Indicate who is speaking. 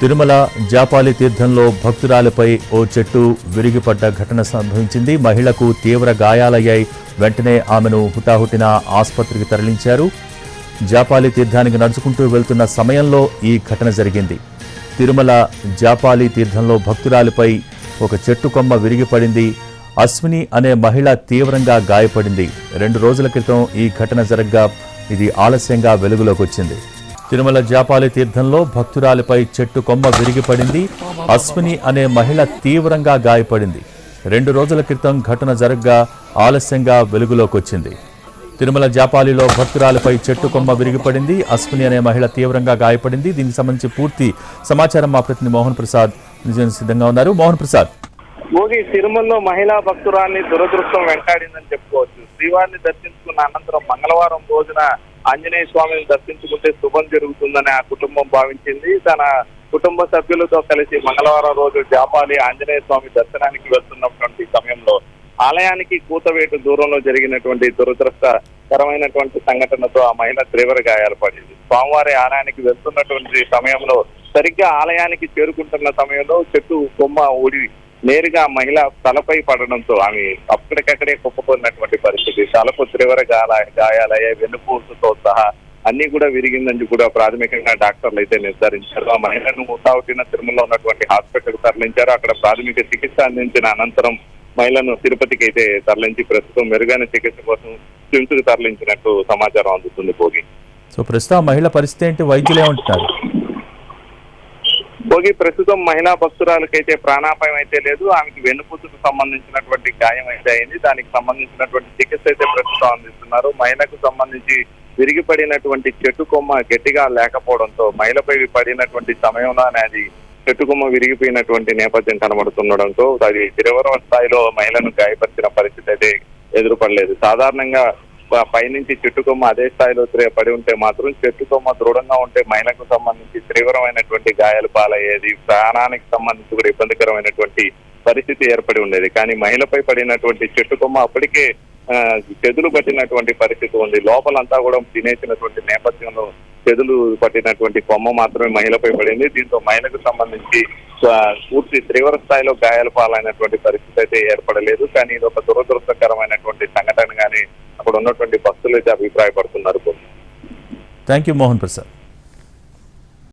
Speaker 1: తిరుమల జాపాలి తీర్థంలో భక్తురాలిపై ఓ చెట్టు విరిగిపడ్డ ఘటన సంభవించింది. మహిళకు తీవ్ర గాయాలయ్యాయి. వెంటనే ఆమెను హుటాహుటిన ఆసుపత్రికి తరలించారు. జాపాలి తీర్థానికి నడుచుకుంటూ వెళ్తున్న సమయంలో ఈ ఘటన జరిగింది. తిరుమల జాపాలి తీర్థంలో భక్తురాలిపై ఒక చెట్టు కొమ్మ విరిగిపడింది. అశ్విని అనే మహిళ తీవ్రంగా గాయపడింది. రెండు రోజుల క్రితం ఈ ఘటన జరగ్గా ఇది ఆలస్యంగా వెలుగులోకి వచ్చింది. తిరుమల జాపాలి తీర్థంలో భక్తురాలిపై చెట్టు కొమ్మ విరిగిపడింది. అశ్విని అనే మహిళ తీవ్రంగా గాయపడింది. రెండు రోజుల క్రితం ఘటన జరగ్గా ఆలస్యంగా వెలుగులోకి వచ్చింది తిరుమల జాపాలిలో భక్తురాలిపై చెట్టు కొమ్మ విరిగిపడింది. అశ్విని అనే మహిళ తీవ్రంగా గాయపడింది. దీనికి సంబంధించి పూర్తి సమాచారం మా ప్రతినిధి మోహన్ ప్రసాద్ నిజం సిద్ధంగా ఉన్నారు. మోహన్ ప్రసాద్.
Speaker 2: భోగి తిరుమలలో మహిళా భక్తురాల్ని దురదృష్టం వెంటాడిందని చెప్పుకోవచ్చు. శ్రీవారిని దర్శించుకున్న అనంతరం మంగళవారం రోజున ఆంజనేయ స్వామిని దర్శించుకుంటే శుభం జరుగుతుందని ఆ కుటుంబం భావించింది. తన కుటుంబ సభ్యులతో కలిసి మంగళవారం రోజు జాపాలి ఆంజనేయ స్వామి దర్శనానికి వెళ్తున్నటువంటి సమయంలో ఆలయానికి కూతవేటు దూరంలో జరిగినటువంటి దురదృష్టకరమైనటువంటి సంఘటనతో ఆ మహిళ తీవ్ర గాయాలపడింది స్వామివారి ఆలయానికి వెళ్తున్నటువంటి సమయంలో సరిగ్గా ఆలయానికి చేరుకుంటున్న సమయంలో చెట్టు కొమ్మ ఊడి నేరుగా మహిళ తలపై పడడంతో ఆమె అక్కడికక్కడే కుప్పపోయినటువంటి పరిస్థితి. తలకు తీవ్ర గాల గాయాలయ్యాయి వెన్నుపూసతో సహా అన్ని కూడా విరిగిందని కూడా ప్రాథమికంగా డాక్టర్లు అయితే నిర్ధారించారు. ఆ మహిళను ముతావుటిన తిరుమలలో ఉన్నటువంటి హాస్పిటల్ తరలించారు. అక్కడ ప్రాథమిక చికిత్స అందించిన అనంతరం మహిళను తిరుపతికి అయితే తరలించి ప్రస్తుతం మెరుగైన చికిత్స కోసం స్విమ్స్ తరలించినట్టు సమాచారం అందుతుంది భోగి.
Speaker 1: సో ప్రస్తుతం మహిళ పరిస్థితి ఏంటి? వైద్యులు ఏమంటున్నారు?
Speaker 2: భోగి ప్రస్తుతం మహిళా భక్తురాలకైతే ప్రాణాపాయం అయితే లేదు. ఆమెకి వెన్నుపూతుకు సంబంధించినటువంటి గాయం అయితే అయింది. దానికి సంబంధించినటువంటి చికిత్స అయితే ప్రస్తుతం అందిస్తున్నారు. మహిళకు సంబంధించి విరిగిపడినటువంటి చెట్టు కొమ్మ గట్టిగా లేకపోవడంతో మహిళపై పడినటువంటి సమయంలోనే అది చెట్టు కొమ్మ విరిగిపోయినటువంటి నేపథ్యం కనబడుతుండడంతో అది తిరువర స్థాయిలో మహిళను గాయపరిచిన పరిస్థితి అయితే ఎదురుపడలేదు. సాధారణంగా పైనుంచి చెట్టు కొమ్మ అదే స్థాయిలో పడి ఉంటే మాత్రం చెట్టు కొమ్మ దృఢంగా ఉంటే మహిళకు సంబంధించి తీవ్రమైనటువంటి గాయాలు పాలయ్యేది ప్రాణానికి సంబంధించి కూడా ఇబ్బందికరమైనటువంటి పరిస్థితి ఏర్పడి ఉండేది. కానీ మహిళపై పడినటువంటి చెట్టు కొమ్మ అప్పటికే చెదులు పట్టినటువంటి పరిస్థితి ఉంది. లోపలంతా కూడా తినేసినటువంటి నేపథ్యంలో చెదులు పట్టినటువంటి కొమ్మ మాత్రమే మహిళపై పడింది. దీంతో మహిళకు సంబంధించి పూర్తి తీవ్ర స్థాయిలో గాయాలు పాలైనటువంటి పరిస్థితి అయితే ఏర్పడలేదు. కానీ ఇది ఒక దురదృష్టకరమైనటువంటి సంఘటన కానీ అక్కడ ఉన్నటువంటి భక్తులు అయితే అభిప్రాయపడుతున్నారు.
Speaker 1: Thank you Mohan Prasad